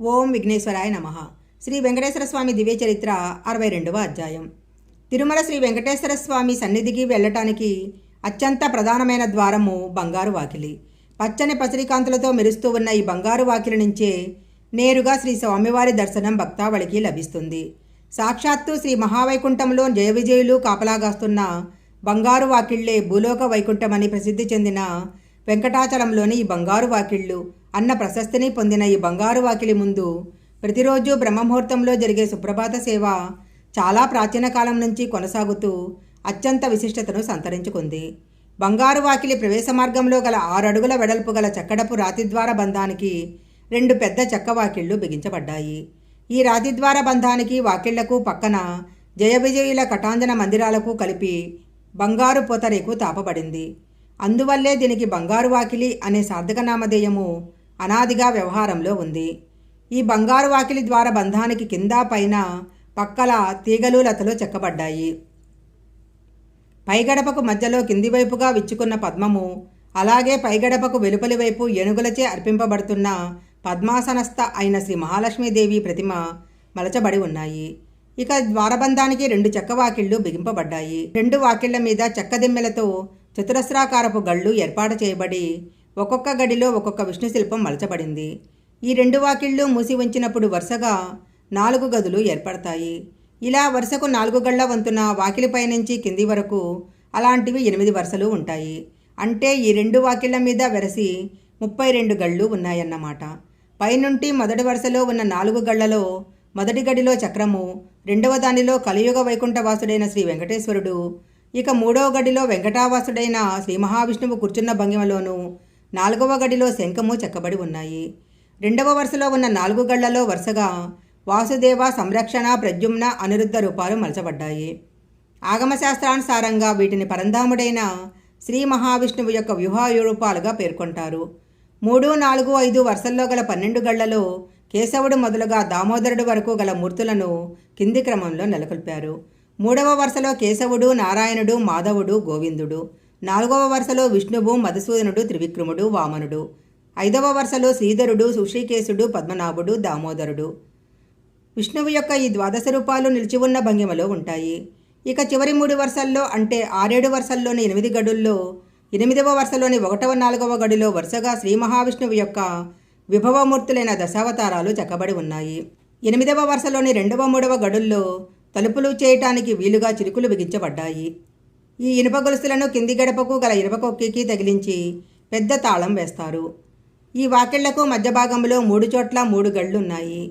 ఓం విఘ్నేశ్వరాయ నమ. శ్రీ వెంకటేశ్వర స్వామి దివ్య చరిత్ర అరవై రెండవ అధ్యాయం. తిరుమల శ్రీ వెంకటేశ్వర స్వామి సన్నిధికి వెళ్ళటానికి అత్యంత ప్రధానమైన ద్వారము బంగారు వాకిలి. పచ్చని పసిరికాంతులతో మెరుస్తూ ఉన్న ఈ బంగారు వాకిలి నుంచే నేరుగా శ్రీ స్వామివారి దర్శనం భక్తావళికి లభిస్తుంది. సాక్షాత్తు శ్రీ మహావైకుంఠంలో జయ విజయులు కాపలాగాస్తున్న బంగారు వాకిళ్ళే భూలోక వైకుంఠమని ప్రసిద్ధి చెందిన వెంకటాచలంలోని ఈ బంగారు వాకిళ్ళు అన్న ప్రశస్తిని పొందిన ఈ బంగారు వాకిలి ముందు ప్రతిరోజు బ్రహ్మముహూర్తంలో జరిగే సుప్రభాత సేవ చాలా ప్రాచీన కాలం నుంచి కొనసాగుతూ అత్యంత విశిష్టతను సంతరించుకుంది. బంగారు వాకిలి ప్రవేశ మార్గంలో గల ఆరు అడుగుల వెడల్పు గల చక్కడపు రాతిద్వార బంధానికి రెండు పెద్ద చెక్క వాకిళ్ళు బిగించబడ్డాయి. ఈ రాతిద్వార బంధానికి వాకిళ్ళకు పక్కన జయ విజయుల కటాంజన మందిరాలకు కలిపి బంగారు పొతరేకు తాపబడింది. అందువల్లే దీనికి బంగారు వాకిలి అనే సార్థక నామధేయము అనాదిగా వ్యవహారంలో ఉంది. ఈ బంగారు వాకిలి ద్వార బంధానికి కింద పైన పక్కల తీగలు లతలు చెక్కబడ్డాయి. పైగడపకు మధ్యలో కింది వైపుగా విచ్చుకున్న పద్మము అలాగే పైగడపకు వెలుపలి వైపు ఏనుగులచే అర్పింపబడుతున్న పద్మాసనస్థ అయిన శ్రీ మహాలక్ష్మీదేవి ప్రతిమ మలచబడి ఉన్నాయి. ఇక ద్వారబంధానికి రెండు చెక్క వాకిళ్ళు బిగింపబడ్డాయి. రెండు వాకిళ్ళ మీద చెక్క దిమ్మెలతో చతురస్రాకారపు గళ్ళు ఏర్పాటు చేయబడి ఒక్కొక్క గడిలో ఒక్కొక్క విష్ణు శిల్పం మలచబడింది. ఈ రెండు వాకిళ్ళు మూసి ఉంచినప్పుడు వరుసగా నాలుగు గదులు ఏర్పడతాయి. ఇలా వరుసకు నాలుగు గళ్ళ వంతున వాకిలిపై నుంచి కింది వరకు అలాంటివి ఎనిమిది వరుసలు ఉంటాయి. అంటే ఈ రెండు వాకిళ్ళ మీద వెరసి ముప్పై రెండు గళ్ళు ఉన్నాయన్నమాట. పైనుంటి మొదటి వరుసలో ఉన్న నాలుగు గళ్ళలో మొదటి గడిలో చక్రము రెండవ దానిలో కలియుగ వైకుంఠవాసుడైన శ్రీ వెంకటేశ్వరుడు ఇక మూడవ గడిలో వెంకటావాసుడైన శ్రీ మహావిష్ణువు కూర్చున్న భంగిమలోనూ నాలుగవ గడిలో శంఖము చెక్కబడి ఉన్నాయి. రెండవ వరుసలో ఉన్న నాలుగు గళ్ళలో వరుసగా వాసుదేవ సంరక్షణ ప్రద్యుమ్న అనిరుద్ధ రూపాలు మలచబడ్డాయి. ఆగమశాస్త్రానుసారంగా వీటిని పరంధాముడైన శ్రీ మహావిష్ణువు యొక్క వ్యూహాయూరూపాలుగా పేర్కొంటారు. మూడు నాలుగు ఐదు వరుసల్లో గల పన్నెండు గళ్ళలో కేశవుడు మొదలుగా దామోదరుడు వరకు గల మూర్తులను కింది క్రమంలో నెలకొల్పారు. మూడవ వరుసలో కేశవుడు నారాయణుడు మాధవుడు గోవిందుడు. నాలుగవ వరుసలో విష్ణువు మధుసూదనుడు త్రివిక్రముడు వామనుడు. ఐదవ వరుసలో శ్రీధరుడు సుషికేశుడు పద్మనాభుడు దామోదరుడు. విష్ణువు యొక్క ఈ ద్వాదశ రూపాలు నిలిచి ఉన్న భంగిమలో ఉంటాయి. ఇక చివరి మూడు వరుసల్లో అంటే ఆరేడు వరుసల్లోని ఎనిమిది గడుల్లో ఎనిమిదవ వరుసలోని ఒకటవ నాలుగవ గడిలో వరుసగా శ్రీ మహావిష్ణువు యొక్క విభవమూర్తులైన దశావతారాలు చెక్కబడి ఉన్నాయి. ఎనిమిదవ వరుసలోని రెండవ మూడవ గడుల్లో తలుపులు చేయటానికి వీలుగా చిరుకులు బిగించబడ్డాయి. ఈ ఇనుప గొలుసులను కింది గడపకు గల ఇనుప కొక్కికి తగిలించి పెద్ద తాళం వేస్తారు. ఈ వాకిళ్ళకు మధ్య భాగంలో మూడు చోట్ల మూడు గళ్ళున్నాయి.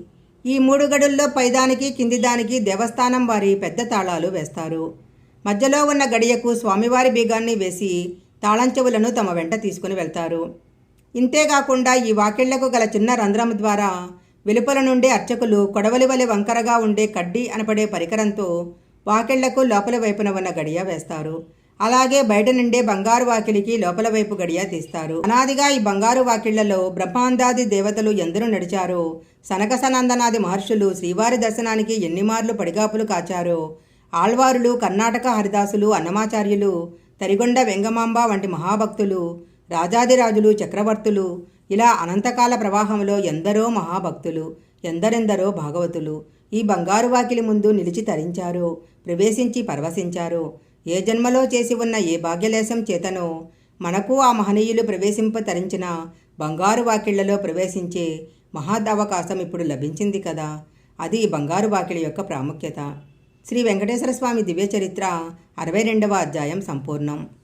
ఈ మూడు గడుల్లో పైదానికి కింది దానికి దేవస్థానం వారి పెద్ద తాళాలు వేస్తారు. మధ్యలో ఉన్న గడియకు స్వామివారి బీగాన్ని వేసి తాళం చెవులను తమ వెంట తీసుకుని వెళ్తారు. ఇంతేకాకుండా ఈ వాకిళ్ళకు గల చిన్న రంధ్రం ద్వారా వెలుపల నుండి అర్చకులు కొడవలి వలె వంకరగా ఉండే కడ్డీ అనపడే పరికరంతో వాకిళ్ళకు లోపల వైపున ఉన్న గడియ వేస్తారు. అలాగే బయట నుండే బంగారు వాకిలికి లోపల వైపు గడియ తీస్తారు. అనాదిగా ఈ బంగారు వాకిళ్ళలో బ్రహ్మాందాది దేవతలు ఎందరూ నడిచారో సనకసనందనాది మహర్షులు శ్రీవారి దర్శనానికి ఎన్ని మార్లు పడిగాపులు కాచారో ఆళ్వారులు కర్ణాటక హరిదాసులు అన్నమాచార్యులు తరిగొండ వెంగమాంబ వంటి మహాభక్తులు రాజాదిరాజులు చక్రవర్తులు ఇలా అనంతకాల ప్రవాహంలో ఎందరో మహాభక్తులు ఎందరెందరో భాగవతులు ఈ బంగారు వాకిలి ముందు నిలిచి తరించారు ప్రవేశించి పరవశించారు. ఏ జన్మలో చేసి ఉన్న ఏ భాగ్యలేశం చేతనో మనకు ఆ మహనీయులు ప్రవేశింప తరించిన బంగారు వాకిళ్ళలో ప్రవేశించే మహాదవకాశం ఇప్పుడు లభించింది కదా. అది ఈ బంగారు వాకిలి యొక్క ప్రాముఖ్యత. శ్రీ వెంకటేశ్వర స్వామి దివ్య చరిత్ర అరవై రెండవ అధ్యాయం సంపూర్ణం.